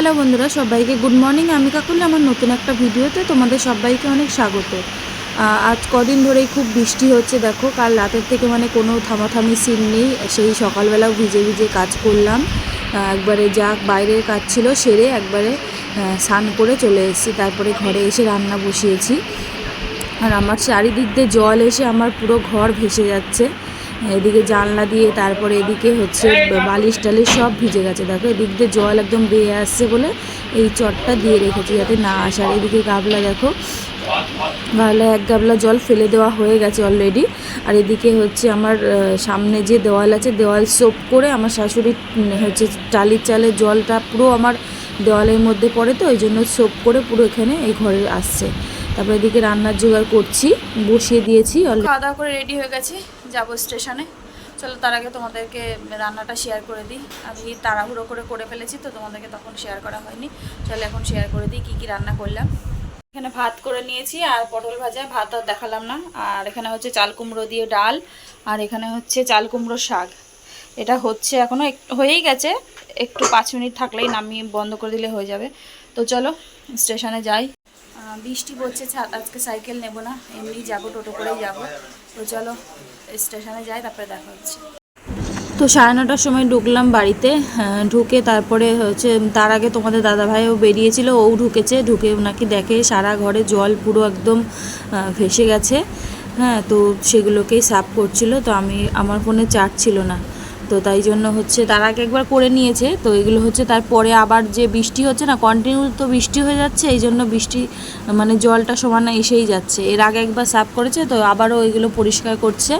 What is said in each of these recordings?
Hello বন্ধুরা, সবাইকে good morning. আমি কাকুল, আমার নতুন একটা ভিডিওতে তোমাদের সবাইকে অনেক স্বাগত। আজ কদিন ধরেই খুব বৃষ্টি হচ্ছে, দেখো, কাল রাতের থেকে মানে কোনো থামাথামি সিন নেই, সেই সকালবেলাও ভিজে ভিজে কাজ করলাম। একবারে যা বাইরের কাজ ছিল সেরে একবারে স্নান করে চলে এসেছি, তারপরে ঘরে এসে রান্না বসিয়েছি। আর আমার চারিদিক দিয়ে জল এসে আমার পুরো ঘর ভেসে যাচ্ছে। এদিকে জানলা দিয়ে, তারপরে এদিকে হচ্ছে বালিশ টালিশ সব ভিজে গেছে। দেখো, এদিক দিয়ে জল একদম বেয়ে আসছে বলে এই চটটা দিয়ে রেখেছি যাতে না আসার এদিকে গাবলা দেখো, গাবলা এক গাবলা জল ফেলে দেওয়া হয়ে গেছে অলরেডি আর এদিকে হচ্ছে আমার সামনে যে দেওয়াল আছে, দেওয়াল সোপ করে আমার শাশুড়ি হচ্ছে টালির চালের জলটা পুরো আমার দেওয়ালের মধ্যে পড়ে তো, ওই জন্য সোপ করে পুরো এখানে এই ঘরে আসছে। তারপরে এদিকে রান্নার জোগাড় করছি, বসিয়ে দিয়েছি খাওয়া দাওয়া করে রেডি হয়ে গেছি, যাব স্টেশনে চলো তার আগে তোমাদেরকে রান্নাটা শেয়ার করে দিই। আমি তাড়াহুড়ো করে করে ফেলেছি তো তোমাদেরকে তখন শেয়ার করা হয়নি। চলো এখন শেয়ার করে দিই কী কী রান্না করলাম। এখানে ভাত করে নিয়েছি আর পটল ভাজা, ভাত আর দেখালাম না। আর এখানে হচ্ছে চাল কুমড়ো দিয়ে ডাল, আর এখানে হচ্ছে চাল কুমড়ো শাক। এটা হচ্ছে এখনও হয়েই গেছে। একটু পাঁচ মিনিট থাকলেই নামিয়ে বন্ধ করে দিলে হয়ে যাবে। তো চলো স্টেশনে যাই। বৃষ্টি পড়ছে আজকে সাইকেল নেব না, এমনি যাব, টোটো করেই যাব। তো চলো স্টেশনে যাই, তারপরে দেখা হচ্ছে। তো সাড়ে নটার সময় ঢুকলাম বাড়িতে ঢুকে তারপরে হচ্ছে, তার আগে তোমাদের দাদাভাইও বেরিয়েছিল, ও ঢুকেছে, ঢুকে নাকি দেখে সারা ঘরে জল পুরো একদম ভেসে গেছে। হ্যাঁ তো সেগুলোকেই সাফ করছিল, তো আমি, আমার ফোনে চার্জ ছিল না। তো তাই জন্য হচ্ছে তার আগে একবার করে নিয়েছে। তো এগুলো হচ্ছে তারপরে আবার যে বৃষ্টি হচ্ছে না কন্টিনিউ তো বৃষ্টি হয়ে যাচ্ছে, এই জন্য বৃষ্টি মানে জলটা সমানে এসেই যাচ্ছে। এর আগে একবার সাফ করেছে, তো আবারও এগুলো পরিষ্কার করছে।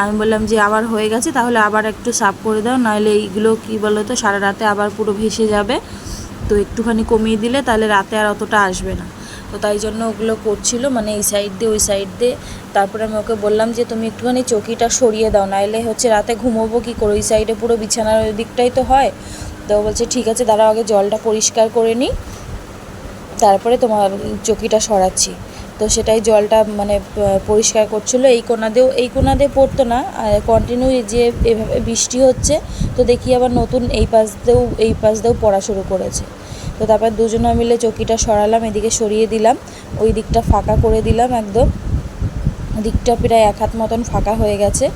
আমি বললাম যে আবার হয়ে গেছে, তাহলে আবার একটু সাফ করে দাও, নাহলে এইগুলো কী বলো তো সারা রাতে আবার পুরো ভেসে যাবে। তো একটুখানি কমিয়ে দিলে তাহলে রাতে আর অতটা আসবে না। তো তাই জন্য ওগুলো করছিল মানে এই সাইড দিয়ে, ওই সাইড দিয়ে। তারপরে আমি ওকে বললাম যে, তুমি একটুখানি চকিটা সরিয়ে দাও নাহলে হচ্ছে রাতে ঘুমোবো কী করে? ওই সাইডে পুরো বিছানার ওই দিকটাই তো হয়। তো বলছে, ঠিক আছে, দাঁড়াও আগে জলটা পরিষ্কার করে নিই তারপরে তোমার চকিটা সরাচ্ছি। তো সেটাই জলটা মানে পরিষ্কার করছিল। এই কোনা দিয়েও এই কোনা দিয়ে পড়তো না কন্টিনিউ যে এভাবে বৃষ্টি হচ্ছে, তো দেখি আবার নতুন এই পাশ দিয়েও, এই পাশ দিয়েও পড়া শুরু করেছে। তো তারপর দুজনে মিলে চকিটা সরালাম, এদিকে সরিয়ে দিলাম, ওই দিকটা ফাঁকা করে দিলাম একদম। দিকটা প্রায় এক হাত মতন ফাঁকা হয়ে গেছে।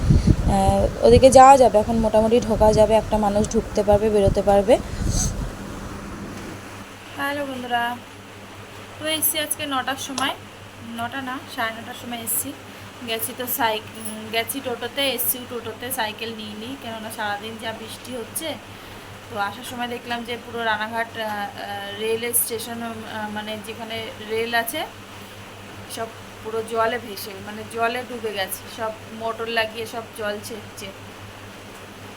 ওদিকে যাওয়া যাবে, এখন মোটামুটি ঢোকা যাবে, একটা মানুষ ঢুকতে পারবে, বেরোতে পারবে। হ্যালো বন্ধুরা, তো এসছি আজকে নটার সময় নটা না, সাড়ে নটার সময় এসছি। গেছি তো সাইক গেছি টোটোতে এসছি টোটোতে, সাইকেল নিয়ে নিই কেননা সারাদিন যা বৃষ্টি হচ্ছে, তো আসার সময় দেখলাম যে পুরো রানাঘাট রেল স্টেশন মানে যেখানে রেল আছে, সব পুরো জলে ভেসে মানে জলে ডুবে গেছে, সব মোটর লাগিয়ে সব জল ছেড়ছে।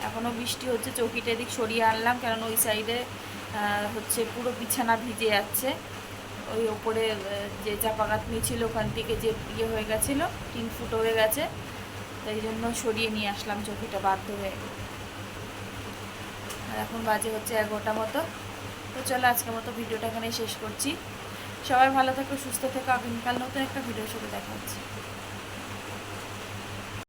এখনও বৃষ্টি হচ্ছে, চৌকিটা এদিক সরিয়ে আনলাম কারণ ওই সাইডে হচ্ছে পুরো বিছানা ভিজে যাচ্ছে। ওই ওপরে যে চাপাগাতনি ছিল ওখান থেকে যে ইয়ে হয়ে গেছিল, তিন ফুট হয়ে গেছে। তাই জন্য সরিয়ে নিয়ে আসলাম চোখিটা বাধ্য হয়ে। আর এখন বাজে হচ্ছে এগারোটা মতো। তো চলো আজকের মতো ভিডিওটা এখানে শেষ করছি। সবাই ভালো থাকো, সুস্থ থেকো। আগামীকাল নতুন একটা ভিডিও সাথে দেখা হচ্ছে।